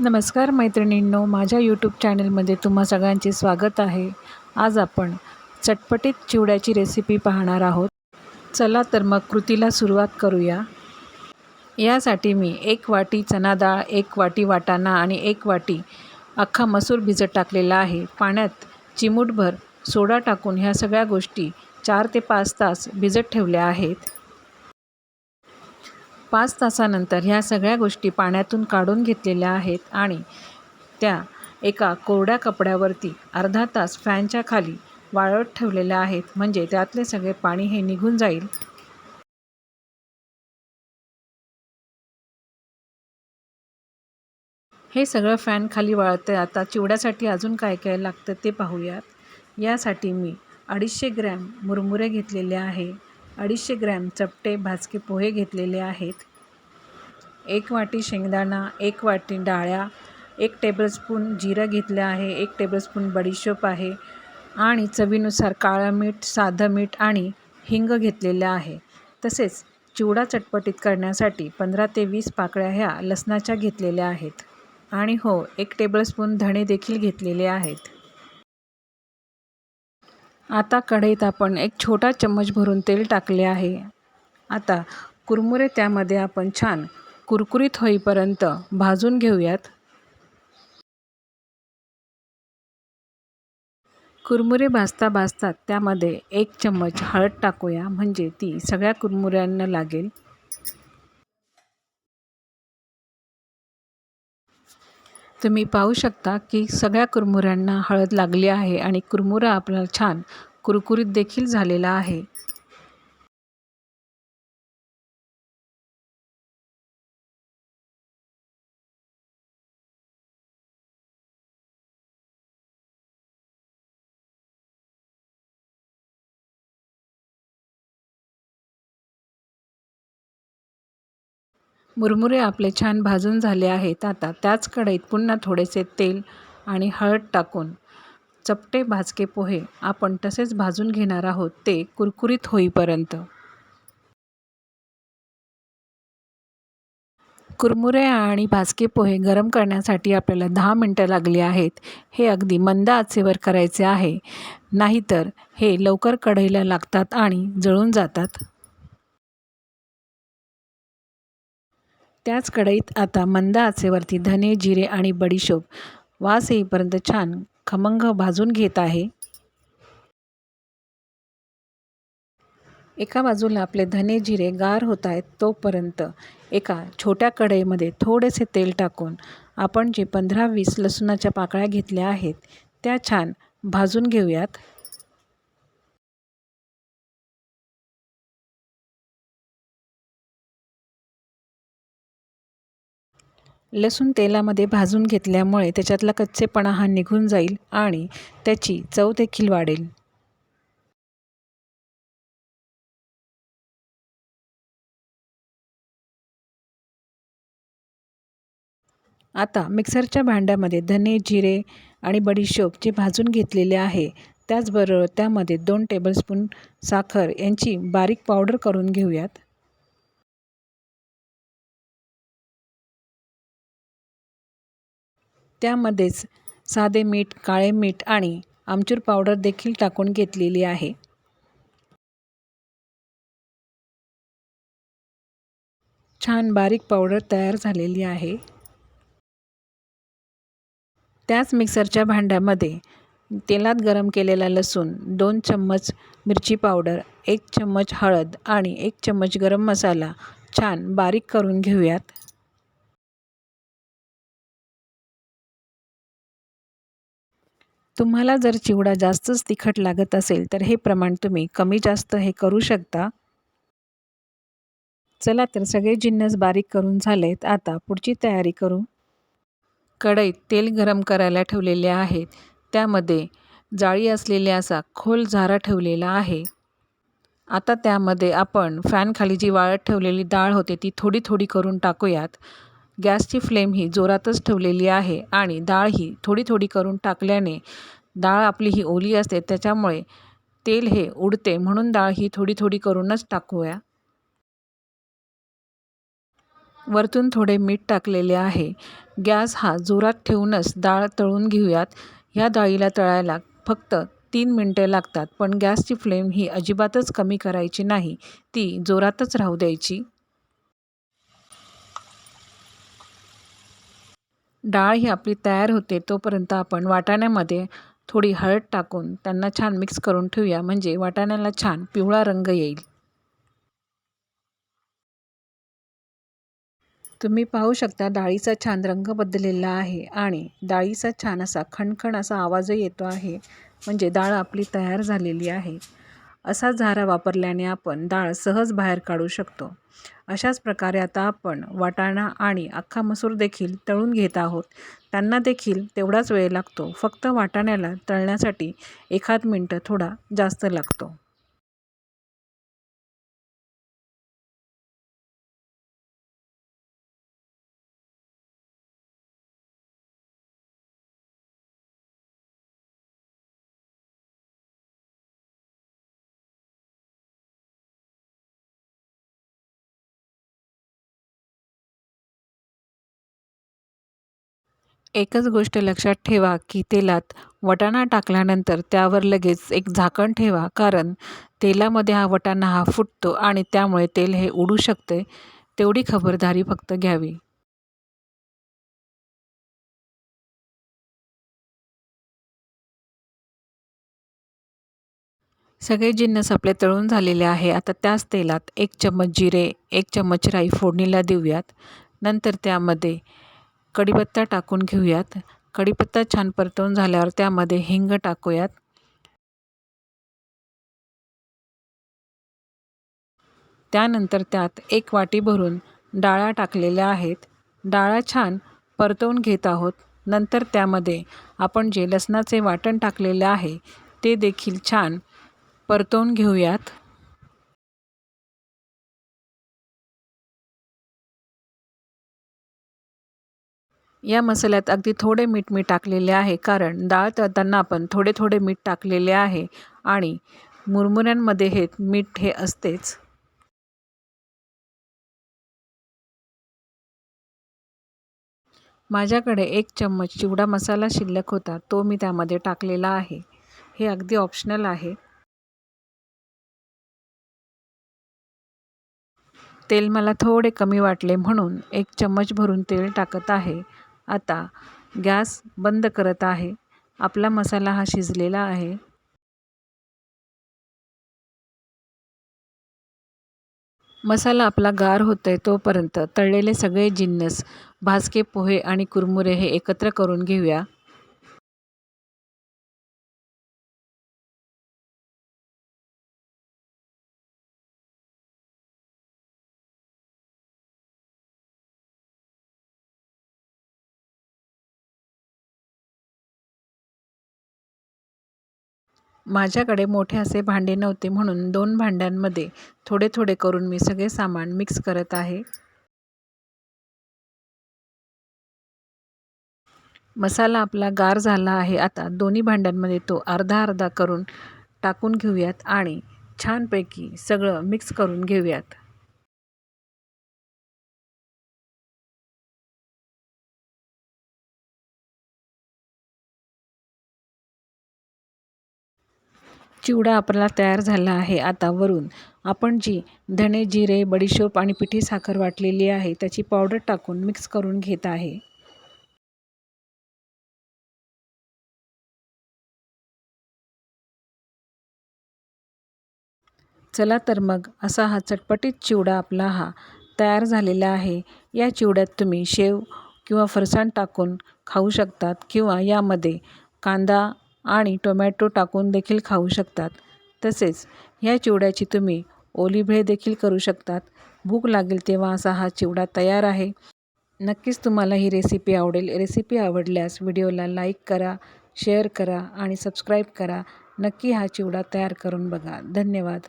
नमस्कार मैत्रिणींनो माझ्या यूट्यूब चॅनलमध्ये तुम्हा सगळ्यांचे स्वागत आहे. आज आपण चटपटीत चिवड्याची रेसिपी पाहणार आहोत. चला तर मग कृतीला सुरुवात करूया. यासाठी मी एक वाटी चना डाळ एक वाटी वाटाणा आणि एक वाटी अख्खा मसूर भिजत टाकलेला आहे. पाण्यात चिमूटभर सोडा टाकून ह्या सगळ्या गोष्टी चार ते पाच तास भिजत ठेवल्या आहेत. पाच तासानंतर ह्या सगळ्या गोष्टी पाण्यातून काढून घेतलेल्या आहेत आणि त्या एका कोरड्या कपड्यावरती अर्धा तास फॅनच्या खाली वाळत ठेवलेल्या आहेत. म्हणजे त्यातले सगळे पाणी हे निघून जाईल. हे सगळं फॅन खाली वाळतं आता चिवड्यासाठी अजून काय काय लागतं ते पाहूयात. यासाठी मी अडीचशे ग्रॅम मुरमुरे घेतलेले आहे. अडीचशे ग्रॅम चपटे भाजके पोहे घेतलेले आहेत. एक वाटी शेंगदाणा एक वाटी डाळ्या एक टेबलस्पून जिरं घेतलं आहे एक टेबलस्पून बडीशोप आहे आणि चवीनुसार काळं मीठ साधं मीठ आणि हिंग घेतलेलं आहे. तसेच चिवडा चटपटीत करण्यासाठी पंधरा ते वीस पाकळ्या ह्या लसणाच्या घेतलेल्या आहेत. आणि हो एक टेबलस्पून धणे देखील घेतलेले आहेत. आता कढईत आपण एक छोटा चम्मच भरून तेल टाकले आहे. आता कुरमुरे त्यामध्ये आपण छान कुरकुरीत होईपर्यंत भाजून घेऊयात. कुरमुरे भाजता भाजतात त्यामध्ये एक चम्मच हळद टाकूया म्हणजे ती सगळ्या कुरमुऱ्यांना लागेल. तुम्ही पाहू शकता की सगळ्या कुरमुऱ्यांना हळद लागली आहे आणि कुरमुरा आपला छान कुरकुरीत देखील झालेला आहे. मुरमुरे आपले छान भाजून झाले आहेत. आता त्याच कढईत पुन्हा थोडेसे तेल आणि हळद टाकून चपटे भाजके पोहे आपण तसेच भाजून घेणार आहोत. ते कुरकुरीत होईपर्यंत. कुरमुरे आणि भाजके पोहे गरम करण्यासाठी आपल्याला दहा मिनटं लागली आहेत. हे अगदी मंद आचेवर करायचे आहे. नाहीतर हे लवकर कढईला लागतात आणि जळून जातात. त्याच कढईत आता मंद आचेवरती धने जिरे आणि बडीशोप. वास येईपर्यंत छान खमंग भाजून घेत आहे. एका बाजूला आपले धने जिरे गार होत आहेत तोपर्यंत एका छोट्या कढईमध्ये थोडेसे तेल टाकून आपण जे पंधरा वीस लसूणाच्या पाकळ्या घेतल्या आहेत त्या छान भाजून घेऊयात. लसूण तेलामध्ये भाजून घेतल्यामुळे त्याच्यातला कच्चेपणा हा निघून जाईल आणि त्याची चव देखील वाढेल. आता मिक्सरच्या भांड्यामध्ये धने जिरे आणि बडीशोप जे भाजून घेतलेले आहे त्याचबरोबर त्यामध्ये दोन टेबलस्पून साखर यांची बारीक पावडर करून घेऊयात. त्यामध्येच साधे मीठ काळे मीठ आणि आमचूर पावडर देखील टाकून घेतलेली आहे. छान बारीक पावडर तयार झालेली आहे. त्याच मिक्सरच्या भांड्यामध्ये तेलात गरम केलेला लसूण दोन चम्मच मिरची पावडर एक चम्मच हळद आणि एक चम्मच गरम मसाला छान बारीक करून घेऊयात. तुम्हाला जर चिवडा जास्तच तिखट लागत असेल तर हे प्रमाण तुम्ही कमी जास्त हे करू शकता. चला तर सगळे जिन्नस बारीक करून झालेत. आता पुढची तयारी करू. कढईत तेल गरम करायला ठेवलेले आहेत त्यामध्ये जाळी असलेले असा खोल झारा ठेवलेला आहे. आता त्यामध्ये आपण फॅनखाली जी वाळत ठेवलेली डाळ होते ती थोडी थोडी करून टाकूयात. गॅसची फ्लेम ही जोरातच ठेवलेली आहे आणि डाळ ही थोडी थोडी करून टाकल्याने डाळ आपली ही ओली असते त्याच्यामुळे तेल हे उडते. म्हणून डाळ ही थोडी थोडी करूनच टाकूया. वरतून थोडे मीठ टाकलेले आहे. गॅस हा जोरात ठेवूनच डाळ तळून घेऊयात. ह्या डाळीला तळायला फक्त तीन मिनटे लागतात पण गॅसची फ्लेम ही अजिबातच कमी करायची नाही. ती जोरातच राहू द्यायची. डाळ ही आपली तयार होते तोपर्यंत आपण वाटाण्यामध्ये थोडी हळद टाकून त्यांना छान मिक्स करून ठेवूया. म्हणजे वाटाण्याला छान पिवळा रंग येईल. तुम्ही पाहू शकता डाळीचा छान रंग बदललेला आहे आणि डाळीचा छान असा खणखण असा आवाजही येतो आहे. म्हणजे डाळ आपली तयार झालेली आहे. असा झारा वापरल्याने आपण डाळ सहज बाहेर काढू शकतो. अशाच प्रकारे आता आपण वाटाणा आणि अख्खा मसूर देखील तळून घेत आहोत. त्यांना देखील तेवढाच वेळ लागतो. फक्त वाटाण्याला तळण्यासाठी एखाद मिनटं थोडा जास्त लागतो. एकच गोष्ट लक्षात ठेवा की तेलात वटाणा टाकल्यानंतर त्यावर लगेच एक झाकण ठेवा कारण तेलामध्ये हा वटाणा हा फुटतो आणि त्यामुळे तेल हे उडू शकते. तेवढी खबरदारी फक्त घ्यावी. सगळे जिन्नस आपले तळून झालेले आहे. आता त्याच तेलात एक चम्मच जिरे एक चम्मच राई फोडणीला देऊयात. नंतर त्यामध्ये कढीपत्ता टाकून घेऊयात. कढीपत्ता छान परतवून झाल्यावर त्यामध्ये हिंग टाकूयात. त्यानंतर त्यात एक वाटी भरून डाळ्या टाकलेल्या आहेत. डाळ्या छान परतवून घेत आहोत. नंतर त्यामध्ये आपण जे लसणाचे वाटण टाकलेले आहे ते देखील छान परतवून घेऊयात. या मसाल्यात अगदी थोडे मीठ मी टाकलेले आहे कारण डाळ तळताना आपण थोडे थोडे मीठ टाकलेले आहे आणि मुरमुऱ्यांमध्ये हे मीठ हे असतेच. माझ्याकडे एक चम्मच चिवडा मसाला शिल्लक होता तो मी त्यामध्ये टाकलेला आहे. हे अगदी ऑप्शनल आहे. तेल मला थोडे कमी वाटले म्हणून एक चम्मच भरून तेल टाकत आहे. आता गॅस बंद करत आहे. आपला मसाला हा शिजलेला आहे. मसाला आपला गार होतोय तोपर्यंत तळलेले सगळे जिन्नस भाजके पोहे आणि कुरमुरे हे एकत्र करून घेऊया. माझ्याकडे मोठे असे भांडे नव्हते म्हणून दोन भांड्यांमध्ये थोडे थोडे करून मी सगळे सामान मिक्स करत आहे. मसाला आपला गार झाला आहे. आता दोन्ही भांड्यांमध्ये तो अर्धा अर्धा करून टाकून घेऊयात आणि छानपैकी सगळं मिक्स करून घेऊयात. चिवडा आपला तयार झाला आहे. आता वरून आपण जी धणे जिरे बडीशोप आणि पिठी साखर वाटलेली आहे त्याची पावडर टाकून मिक्स करून घेत आहे. चला तर मग असा हा चटपटीत चिवडा आपला हा तयार झालेला आहे. या चिवड्यात तुम्ही शेव किंवा फरसाण टाकून खाऊ शकतात किंवा यामध्ये कांदा आणि टोमॅटो टाकून देखील खाऊ शकतात. तसेच ह्या चिवड्याची तुम्ही ओलीभेळ देखील करू शकतात. भूक लागेल तेव्हा असा हा चिवडा तयार आहे. नक्कीच तुम्हाला ही रेसिपी आवडेल. रेसिपी आवडल्यास व्हिडिओला लाईक करा शेअर करा आणि सबस्क्राईब करा. नक्की हा चिवडा तयार करून बघा. धन्यवाद.